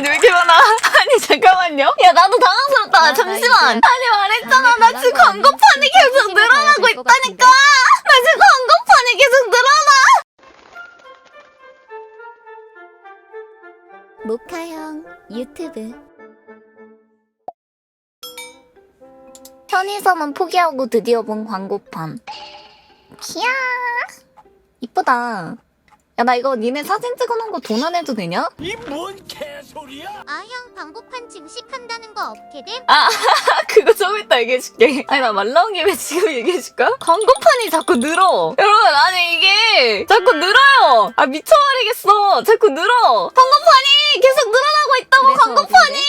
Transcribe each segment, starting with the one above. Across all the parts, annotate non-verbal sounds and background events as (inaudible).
아니 왜 이렇게 많아? (laughs) 아니 잠깐만요. 야 나도 당황스럽다. 아, 잠시만. 나 아니 말했잖아. 나 지금 광고판이 계속 늘어나고 있다니까. 나 지금 광고판이 계속 늘어나. 모카형 유튜브 편의점은 포기하고 드디어 본 광고판 이야 이쁘다 야 나 이거 니네 사진 찍어놓은 거 돈 안 해도 되냐? 이 뭔 개소리야? 아형 광고판 증식한다는 거 어떻게 됨? 아 (laughs) 그거 좀 이따 얘기해줄게 아니 나 말 나온 김에 지금 얘기해줄까? 광고판이 자꾸 늘어 여러분 아니 이게 자꾸 늘어요 아 미쳐버리겠어 자꾸 늘어 광고판이 계속 늘어나고 있다고 그래서 광고판이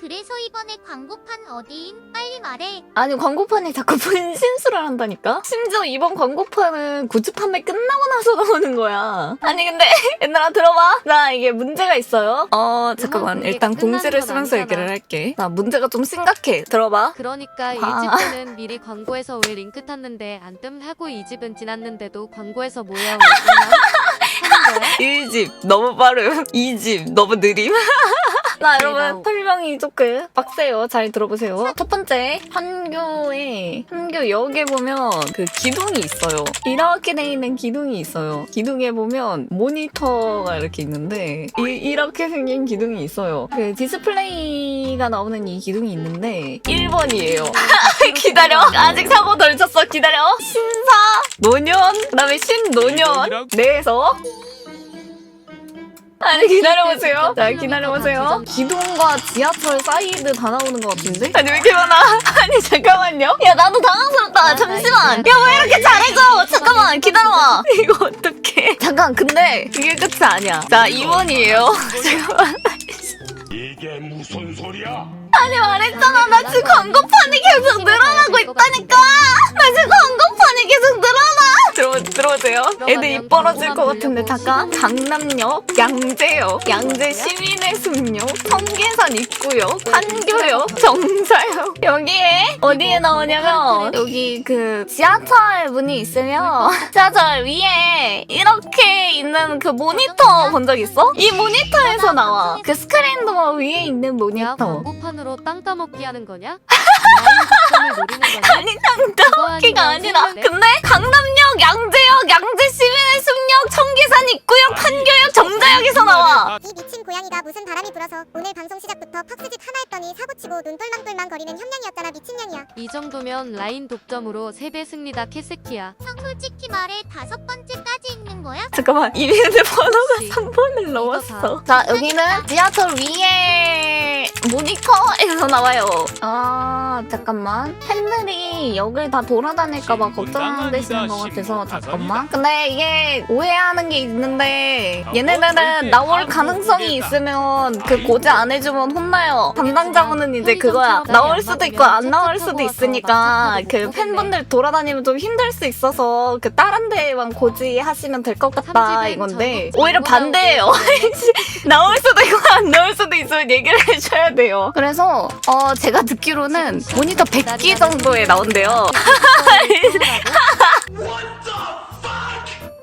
그래서 이번에 광고판 어디인? 빨리 말해. 아니 광고판이 자꾸 (laughs) 분신술을 한다니까? 심지어 이번 광고판은 굿즈 판매 끝나고 나서 나오는 거야 아니 근데 (laughs) 얘들아 들어봐 나 이게 문제가 있어요 어 잠깐만 일단 공지를 건 쓰면서. 얘기를 할게 나 문제가 좀 심각해 들어봐 그러니까 아. 1집 때는 미리 광고에서 왜 링크 탔는데 안 뜸 하고 2집은 지났는데도 광고에서 뭐야 왜 거야? (laughs) 1집 너무 빠름 2집 너무 느림 나 여러분. 설명이 조금 빡세요. 잘 들어보세요. 첫 번째 한교에 한교 역에 보면 그 기둥이 있어요. 이렇게 돼 있는 기둥이 있어요. 기둥에 보면 모니터가 이렇게 있는데 이, 이렇게 생긴 기둥이 있어요. 그 디스플레이가 나오는 이 기둥이 있는데 1번이에요. (laughs) 기다려. 아직 사고 덜 쳤어. 기다려. 신사 노년 그다음에 신노년 내에서 아니 기다려보세요. 자 기다려보세요. 기둥과 지하철 사이드 다 나오는 것 같은데? 아니 왜 이렇게 많아? (laughs) 아니 잠깐만요. 야 나도 당황스럽다. 잠시만. 야 왜 이렇게 잘해줘? 잠깐만 기다려봐. (laughs) 이거 어떡해. 잠깐 근데 이게 끝이 아니야. 자 2번이에요. (laughs) 잠깐만. 이게 무슨 소리야? 아니 말했잖아. 나 지금 광고판이 계속 늘어나고 있다니까. 나 지금 광고판이 계속 늘어나 들어, 들어오세요. 애들 입 벌어질 것 같은데 잠깐. 강남역 양재역 양재 시민의 숲역 청계산 입구역 판교역 정사역 여기에 어디에 나오냐면 여기 그 지하철 문이 있으면 (laughs) 지하철 위에 이렇게 있는 그 모니터 본 적 있어? 이 모니터에서 나와. 그 스크린 도어 위에 있는 야 모니터. 광고판으로 땅 따먹기 하는 거냐? (laughs) 아니 땅 따먹기가 아니면 아니라? 근데 강남역, 양재역, 양재 시민의 숲역, 청계산 입구역, 판교역, 정자역에서 나와. 이 미친 고양이가 무슨 바람이 불어서 오늘 방송 시작부터 팍스짓 하나 했더니 사고치고 눈돌망돌망 거리는 협냥이었잖아 미친년이야. 이 정도면 라인 독점으로 3배 승리다 캐스키야. 형 솔직히 말해 다섯 번째까지 있는 거야? 잠깐만 이 휴대번호가 혹시 3번을 이거 넘었어. 자 여기는 지하철 위에 모니터에서 나와요. 아 잠깐만. 팬들이 역을 다 돌아다닐까봐 걱정되시는 것 같아서 잠깐만. 근데 이게 오해하는 게 있는데 얘네들은 나올 가능성이 있으면 그 고지 안 해주면 혼나요. 담당자분은 이제 그거야. 나올 수도 있고 안 나올 수도 있으니까 그 팬분들 돌아다니면 좀 힘들 수 있어서 그 다른 데만 고지하시면 될 것 같다 이건데 오히려 반대예요. (laughs) 나올 수도 있고 안 나올 수도 있으면 얘기를 해줘야 돼요. 그래서 어 제가 듣기로는 모니터 100기 정도에 나온대요 (laughs)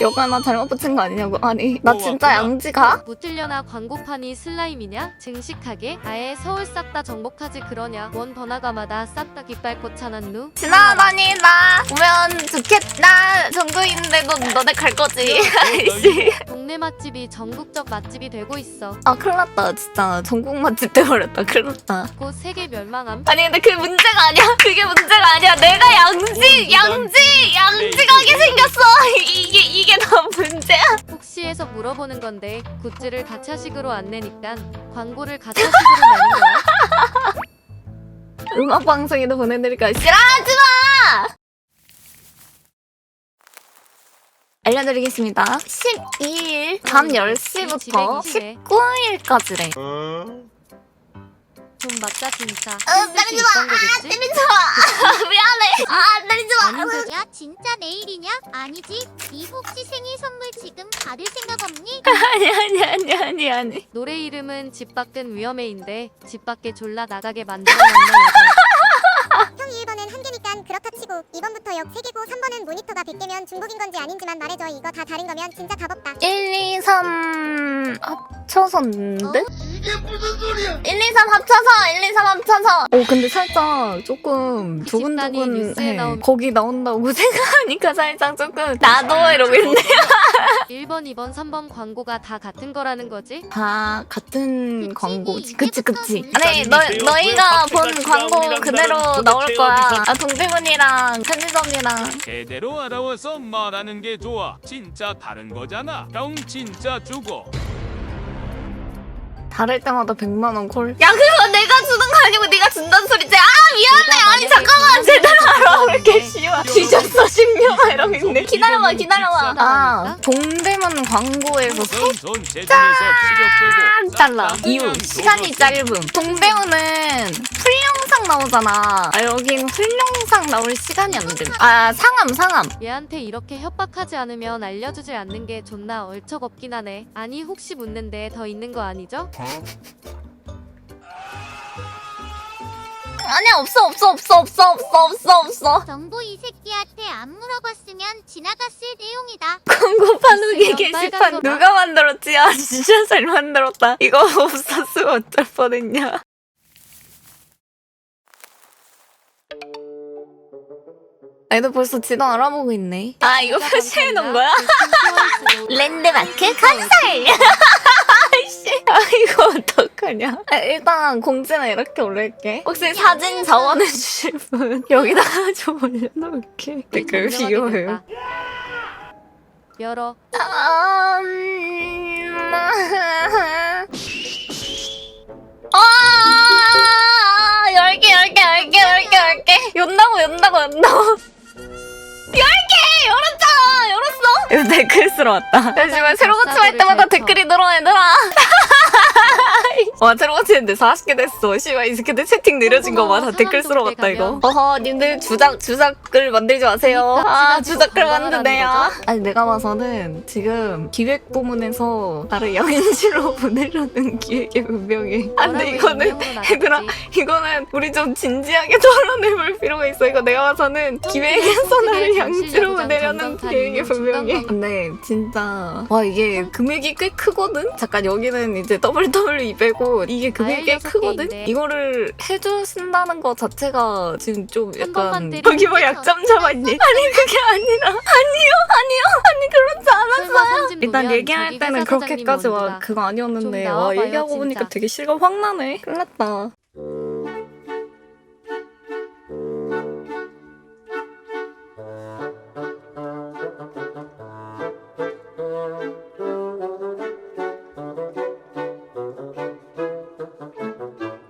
여가 나 잘못 붙인 거 아니냐고. 아니 나 진짜 양지가? 붙으려나 광고판이 슬라임이냐? 증식하게? 아예 서울 싹 다 정복하지 그러냐? 원 번화가마다 싹 다 깃발꽃 차난누? 지나다니다. 보면 좋겠다 전국인데도 너네 갈 거지. 아이씨. 동네 맛집이 전국적 맛집이 되고 있어. 아 큰일 났다 진짜. 전국 맛집 돼버렸다. 큰일 났다. 곧 세계 멸망함? 아니 근데 그게 문제가 아니야. (laughs) 그게 문제가 아니야. 내가 양지 양지 양지 가게 생겼어. (laughs) 이게 이게 더 문제야? 혹시해서 물어보는 건데 굿즈를 가차식으로 안 내니까 광고를 가차식으로 내는 거야? (laughs) 음악 방송에도 보내드릴까 싫어하지 마! 알려드리겠습니다. 12일 밤 10시부터 19일까지래 좀 맞다 진짜 어, 때리지 마. 아, 때리지 (laughs) 마 미안해 아 때리지 마 야 진짜 내일이냐? 아니지. 이 혹시 생일 선물 지금 받을 생각 없니? (laughs) 아니 아니 아니 아니 아니 노래 이름은 집 밖은 위험해인데 집 밖에 졸라 나가게 만들어 놨네 여자 (laughs) 형 1번은 한 개니까 그렇다 치고 2번부터 역 3개고 3번은 모니터가 100개면 중복인 건지 아닌지만 말해줘. 이거 다 다른 거면 진짜 답 없다. 1, 2, 3 합, 합쳐서인데? 이게 무슨 소리야? 1, 2, 3 합쳐서 1, 2, 3 합쳐서. 오 근데 살짝 조금 단위 뉴스에 두근두근해. 나온- 거기 나온다고 (laughs) 생각하니까 살짝 조금 나도 이러고 있네 1번, 2번, 3번 광고가 다 같은 거라는 거지? 다 같은 그치, 광고지 그치 그치. 아니 너, 이제부터 너희가 본 광고 그대로 나올 거야. 아 동대문이랑 편의점이랑. 제대로 알아와서 말하는 게 좋아. 진짜 다른 거잖아. 형 진짜 죽어. 다를 때마다 100만 원 콜. 야 그거 내가 주는 거 아니고 네가 준다는 소리지. 아 미안해. 아니 잠깐만 제대로 알아. 왜 이렇게 씨와 뒤졌어 10년아 이러고 있네. 기다려봐 기다려봐. 아 동대문 광고에서 치료되고 달라. 이유 시간이 짧음. 동대문은 풀 영상 나오잖아. 아 여긴 풀 영상 나올 시간이 안 돼. 아 상암 상암. 얘한테 이렇게 협박하지 않으면 알려주질 않는 게 존나 얼척없긴 하네. 아니 혹시 묻는데 더 있는 거 아니죠? 아니야 없어 없어 없어 없어 없어 없어 없어. 정보 이 새끼한테 안 물어봤으면 지나갔을 내용이다. (laughs) 있으면 빨간 게시판 거 누가 만들었지? 아 진짜 잘 만들었다. 이거 (laughs) 없었으면 어쩔 뻔했냐. 애들 벌써 지도 알아보고 있네. 아 이거 표시해 놓은 거야? (laughs) 랜드마크 건설. (laughs) 아 이거 어떡하냐? 아, 일단 공지는 이렇게 올릴게. 혹시 사진 자원해 주실 분 (laughs) 여기다가 좀 올려놓을게. 댓글 비교해요. 열어. 아, 음, 아, 열개, 열개, 열개, 열개, 열개. 연다고, 연다고, 연다고. 열개! 열었잖아! 열었어? 이거 댓글 쓰러 왔다. 잠시만, 새로 고침할 때마다 댓글이 늘어, 얘들아. (laughs) 와, 새로 고치는데 40개 됐어. 씨발, 이 새끼들 채팅 느려진 거 봐. 다 댓글 쓰러 왔다, 이거. 어허, 님들 주작, 주작글 만들지 마세요. 아, 주작글 만드네요. 아니, 내가 봐서는 지금 기획 부문에서 나를 양인실로 (laughs) 보내려는 기획이 분명해. 안 돼, 이거는. 얘들아, 이거는 우리 좀 진지하게 (laughs) 토론해볼 필요가 있어. 이거 내가 봐서는 기획에서 나를 양지로 보내려는 계획이 분명해. 근데 진짜 와 이게 금액이 꽤 크거든. 잠깐 여기는 이제 이게 금액이 꽤 크거든. 개인데. 이거를 해주신다는 것 자체가 지금 좀 한 번만 약간 때리면 여기 뭐 약점 잡았니? (laughs) 아니 그게 아니라 아니요 아니요 아니 그렇지 않았어요. 일단 얘기할 때는 그렇게까지 와 그거 아니었는데 좀와 나와봐요, 얘기하고 보니까 진짜. 되게 실감 확 나네. 큰일 났다.